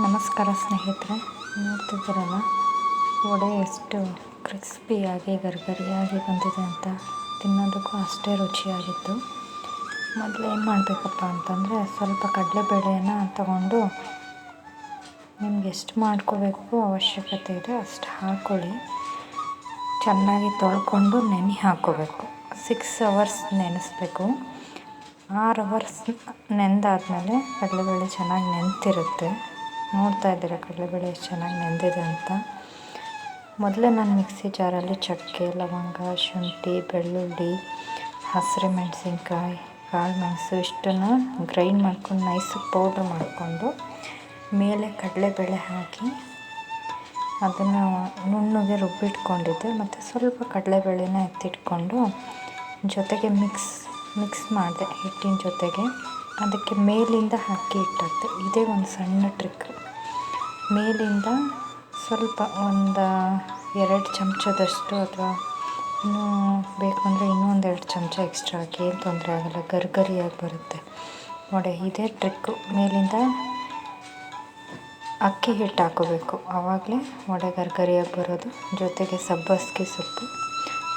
ನಮಸ್ಕಾರ ಸ್ನೇಹಿತರೆ, ನೋಡ್ತಿದ್ದೀರಲ್ಲ? ವಡೆ ಎಷ್ಟು ಕ್ರಿಸ್ಪಿಯಾಗಿ, ಗರ್ಗರಿಯಾಗಿ ಬಂದಿದೆ ಅಂತ. ತಿನ್ನೋದಕ್ಕೂ ಅಷ್ಟೇ ರುಚಿಯಾಗಿತ್ತು. ಮೊದಲು ಏನು ಮಾಡಬೇಕಪ್ಪ ಅಂತಂದರೆ, ಸ್ವಲ್ಪ ಕಡಲೆಬೇಳೆನ ತಗೊಂಡು ನಿಮ್ಗೆ ಎಷ್ಟು ಮಾಡ್ಕೋಬೇಕು ಅವಶ್ಯಕತೆ ಇದೆ, ಅಷ್ಟು ಹಾಕ್ಕೊಳ್ಳಿ ಚೆನ್ನಾಗಿ ತೊಳ್ಕೊಂಡು ನೆನೆ ಹಾಕ್ಕೋಬೇಕು ಸಿಕ್ಸ್ ಅವರ್ಸ್ ನೆನೆಸ್ಬೇಕು. ಆರು ಅವರ್ಸ್ ನೆಂದಾದಮೇಲೆ ಕಡಲೆಬೇಳೆ ಚೆನ್ನಾಗಿ ನೆಂತಿರುತ್ತೆ. ನೋಡ್ತಾ ಇದ್ದೀರಾ ಕಡಲೆಬೇಳೆ ಎಷ್ಟು ಚೆನ್ನಾಗಿ ನೆಂದಿದೆ ಅಂತ. ಮೊದಲೇ ನಾನು ಮಿಕ್ಸಿ ಜಾರಲ್ಲಿ ಚಕ್ಕೆ, ಲವಂಗ, ಶುಂಠಿ, ಬೆಳ್ಳುಳ್ಳಿ, ಹಸಿರು ಮೆಣಸಿನ್ಕಾಯಿ, ಕಾಳು ಮೆಣಸು ಇಷ್ಟನ್ನು ಗ್ರೈಂಡ್ ಮಾಡ್ಕೊಂಡು, ನೈಸ್ ಪೌಡ್ರ್ ಮಾಡಿಕೊಂಡು ಮೇಲೆ ಕಡಲೆಬೇಳೆ ಹಾಕಿ ಅದನ್ನು ನುಣ್ಣಗೆ ರುಬ್ಬಿಟ್ಕೊಂಡಿದ್ದೆ. ಮತ್ತು ಸ್ವಲ್ಪ ಕಡಲೆಬೇಳೆನ ಎತ್ತಿಟ್ಕೊಂಡು ಜೊತೆಗೆ ಮಿಕ್ಸ್ ಮಿಕ್ಸ್ ಮಾಡಿದೆ ಹಿಟ್ಟಿನ ಜೊತೆಗೆ. ಅದಕ್ಕೆ ಮೇಲಿಂದ ಹಾಕಿ ಹಿಟ್ಟು ಇದೇ ಒಂದು ಸಣ್ಣ ಟ್ರಿಕ್ ಮೇಲಿಂದ ಸ್ವಲ್ಪ ಒಂದು ಎರಡು ಚಮಚದಷ್ಟು ಅಥವಾ ಇನ್ನೂ ಬೇಕು ಅಂದರೆ ಇನ್ನೂ ಒಂದು ಎರಡು ಚಮಚ ಎಕ್ಸ್ಟ್ರಾ ಹಾಕಿ ಏನು ತೊಂದರೆ ಆಗೋಲ್ಲ, ಗರ್ಗರಿಯಾಗಿ ಬರುತ್ತೆ. ನೋಡಿ, ಇದೇ ಟ್ರಿಕ್ಕು ಮೇಲಿಂದ ಅಕ್ಕಿ ಹಿಟ್ಟು ಹಾಕೋಬೇಕು. ಆವಾಗಲೇ ವಡೆ ಗರ್ಗರಿಯಾಗಿ ಬರೋದು. ಜೊತೆಗೆ ಸಬ್ಬಸಿಗೆ ಸೊಪ್ಪು,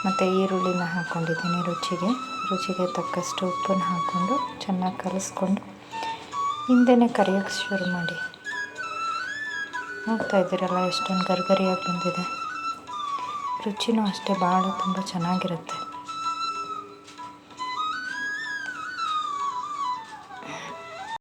ಮತ್ತು ಈರುಳ್ಳಿನ ಹಾಕ್ಕೊಂಡಿದ್ದೀನಿ ರುಚಿಗೆ. ರುಚಿಗೆ ತಕ್ಕಷ್ಟು ಉಪ್ಪನ್ನು ಹಾಕ್ಕೊಂಡು ಚೆನ್ನಾಗಿ ಕಲಸ್ಕೊಂಡು ಹಿಂದೆಯೇ ಕರಿಯೋಕ್ಕೆ ಶುರು ಮಾಡಿ. ನೋಡ್ತಾ ಇದ್ದೀರಲ್ಲ ಎಷ್ಟೊಂದು ಗರಿಗರಿಯಾಗಿ ಬಂದಿದೆ. ರುಚಿನೂ ಅಷ್ಟೇ ಭಾಳ ತುಂಬ ಚೆನ್ನಾಗಿರುತ್ತೆ.